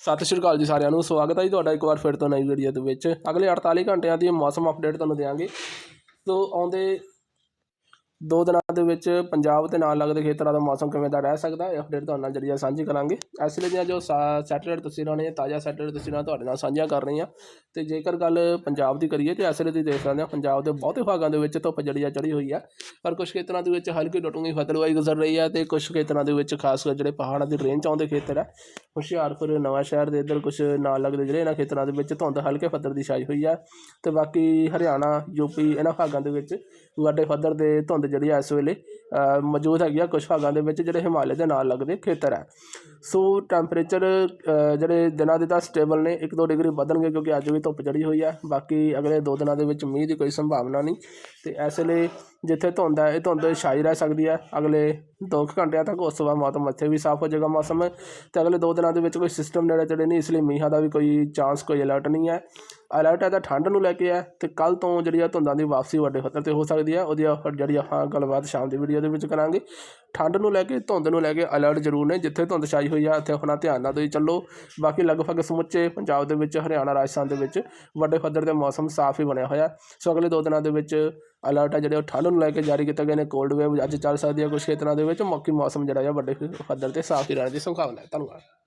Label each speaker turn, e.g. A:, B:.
A: ਸਤਿ ਸ਼੍ਰੀ ਅਕਾਲ ਜੀ ਸਾਰਿਆਂ ਨੂੰ। ਸਵਾਗਤ ਹੈ ਜੀ ਤੁਹਾਡਾ ਇੱਕ ਵਾਰ ਫਿਰ ਤੋਂ ਨਵੀਂ ਵੀਡੀਓ ਦੇ ਵਿੱਚ। ਅਗਲੇ 48 ਘੰਟਿਆਂ ਦੀ ਮੌਸਮ ਅਪਡੇਟ ਤੁਹਾਨੂੰ ਦੇਵਾਂਗੇ ਸੋ ਆਉਂਦੇ ਦੋ ਦਿਨਾਂ ਦੇ ਵਿੱਚ ਪੰਜਾਬ ਦੇ ਨਾਲ ਲੱਗਦੇ ਖੇਤਰਾਂ ਦਾ ਮੌਸਮ ਕਿਵੇਂ ਦਾ ਰਹਿ ਸਕਦਾ ਇਹ ਅਪਡੇਟ ਤੁਹਾਡੇ ਨਾਲ ਜਿਹੜੀ ਆ ਸਾਂਝੀ ਕਰਾਂਗੇ। ਇਸ ਲਈ ਦੀਆਂ ਜੋ ਸੈਟੇਲਾਈਟ ਤਸਵੀਰਾਂ ਨੇ ਤਾਜ਼ਾ ਸੈਟੇਲਾਈਟ ਤਸਵੀਰਾਂ ਤੁਹਾਡੇ ਨਾਲ ਸਾਂਝੀਆਂ ਕਰ ਰਹੀਆਂ। ਤੇ ਜੇਕਰ ਗੱਲ ਪੰਜਾਬ ਦੀ ਕਰੀਏ ਤੇ ਇਸ ਲਈ ਤੁਸੀਂ ਦੇਖ ਸਕਦੇ ਹੋ, ਪੰਜਾਬ ਦੇ ਬਹੁਤੇ ਭਾਗਾਂ ਦੇ ਵਿੱਚ ਧੁੱਪ ਜਿਹੜੀ ਆ ਚੜੀ ਹੋਈ ਆ। ਪਰ ਕੁਝ ਖੇਤਰਾਂ ਦੇ ਵਿੱਚ ਹਲਕੀ ਟੁੱਟੂਗੀ ਫਤਲਵਾਈ ਗੁਜ਼ਰ ਰਹੀ ਹੈ ਤੇ ਕੁਝ ਖੇਤਰਾਂ ਦੇ ਵਿੱਚ ਖਾਸ ਕਰ ਜਿਹੜੇ ਪਹਾੜਾਂ ਦੀ ਰੇਂਜ 'ਚ ਆਉਂਦੇ ਖੇਤਰ ਹੈ ਹੁਸ਼ਿਆਰਪੁਰ, ਨਵਾਂ ਸ਼ਹਿਰ ਦੇ ਇੱਧਰ ਕੁਝ ਨਾਲ ਲੱਗਦੇ ਜਿਹੜੇ ਇਹਨਾਂ ਖੇਤਰਾਂ ਦੇ ਵਿੱਚ ਧੁੰਦ ਹਲਕੇ ਪੱਧਰ ਦੀ ਛਾਈ ਹੋਈ ਹੈ ਤੇ ਬਾਕੀ ਹਰਿਆਣਾ ਯੂਪੀ ਇਹਨਾਂ ਭਾਗਾਂ ਦੇ ਵਿੱਚ ਵੱਡੇ ਪੱਧਰ ਦੇ ਧੁੰਦ ਜਿਹੜੀ ਇਸ ਵੇਲੇ ਮੌਜੂਦ ਹੈਗੀ ਆ ਕੁਝ ਭਾਗਾਂ ਦੇ ਵਿੱਚ ਜਿਹੜੇ ਹਿਮਾਲਿਆ ਦੇ ਨਾਲ ਲੱਗਦੇ ਖੇਤਰ ਹੈ ਸੋ ਟੈਂਪਰੇਚਰ ਜਿਹੜੇ ਦਿਨਾਂ ਦੇ ਤਾਂ ਸਟੇਬਲ ਨੇ 1-2 ਡਿਗਰੀ ਵਧਣਗੇ ਕਿਉਂਕਿ ਅੱਜ ਵੀ ਧੁੱਪ ਚੜੀ ਹੋਈ ਹੈ ਬਾਕੀ ਅਗਲੇ 2 ਦਿਨਾਂ ਦੇ ਵਿੱਚ ਮੀਂਹ ਦੀ ਕੋਈ ਸੰਭਾਵਨਾ ਨਹੀਂ। ਤੇ ਇਸ ਲਈ ਜਿੱਥੇ ਧੁੰਦ ਹੈ ਇਹ ਧੁੰਦ ਛਾਈ ਰਹਿ ਸਕਦੀ ਹੈ ਅਗਲੇ 2 ਘੰਟਿਆਂ ਤੱਕ ਉਸ ਤੋਂ ਬਾਅਦ ਮੌਸਮ ਇੱਥੇ ਵੀ ਸਾਫ਼ ਹੋ ਜਾਏਗਾ ਮੌਸਮ। ਤੇ ਅਗਲੇ 2 ਦਿਨਾਂ ਦੇ ਵਿੱਚ ਕੋਈ ਸਿਸਟਮ ਨੇੜੇ ਤੇੜੇ ਨਹੀਂ, ਇਸ ਲਈ ਮੀਂਹਾਂ ਦਾ ਵੀ ਕੋਈ ਚਾਂਸ ਕੋਈ ਅਲਰਟ ਨਹੀਂ ਹੈ ਅਲਰਟ ਹੈ ਤਾਂ ਠੰਡ ਨੂੰ ਲੈ ਕੇ ਹੈ ਤੇ ਕੱਲ ਤੋਂ ਜਿਹੜੀ ਆ ਧੁੰਦਾਂ ਦੀ ਵਾਪਸੀ ਵੱਡੇ ਪੱਧਰ ਤੇ ਹੋ ਸਕਦੀ ਹੈ ਉਹਦੀ ਆਪਾਂ ਜਿਹੜੀ ਆਪਾਂ ਗੱਲਬਾਤ ਸ਼ਾਮ ਦੀ ਵੀਡੀਓ ਦੇ ਵਿੱਚ ਕਰਾਂਗੇ। ਠੰਡ ਨੂੰ ਲੈ ਕੇ, ਧੁੰਦ ਨੂੰ ਲੈ ਕੇ ਅਲਰਟ ਜ਼ਰੂਰ ਨੇ, ਜਿੱਥੇ ਧੁੰਦ ਛਾਈ ਹੋਈ ਆ, ਇੱਥੇ ਆਪਣਾ ਧਿਆਨ ਨਾਲ ਤੁਸੀਂ ਚੱਲੋ। ਬਾਕੀ ਲਗਭਗ ਸਮੁੱਚੇ ਪੰਜਾਬ ਦੇ ਵਿੱਚ, ਹਰਿਆਣਾ, ਰਾਜਸਥਾਨ ਦੇ ਵਿੱਚ ਵੱਡੇ ਪੱਧਰ ਤੇ ਮੌਸਮ ਸਾਫ਼ ਹੀ ਬਣਿਆ ਹੋਇਆ। ਸੋ ਅਗਲੇ ਦੋ ਦਿਨਾਂ ਦੇ ਵਿੱਚ ਅਲਰਟ ਹੈ ਜਿਹੜੇ ਉਹ ਠੰਡ ਨੂੰ ਲੈ ਕੇ ਜਾਰੀ ਕੀਤੇ ਗਏ ਨੇ। ਕੋਲਡ ਵੇਵ ਅੱਜ ਚੱਲ ਸਕਦੀ ਹੈ ਕੁਝ ਖੇਤਰਾਂ ਦੇ ਵਿੱਚ। ਮੌਕੀ ਮੌਸਮ ਜਿਹੜਾ ਆ, ਵੱਡੇ ਪੱਧਰ ਤੇ ਸਾਫ਼ ਹੀ ਰਹਿਣ ਦੀ ਸੰਭਾਵਨਾ ਹੈ। ਧੰਨਵਾਦ।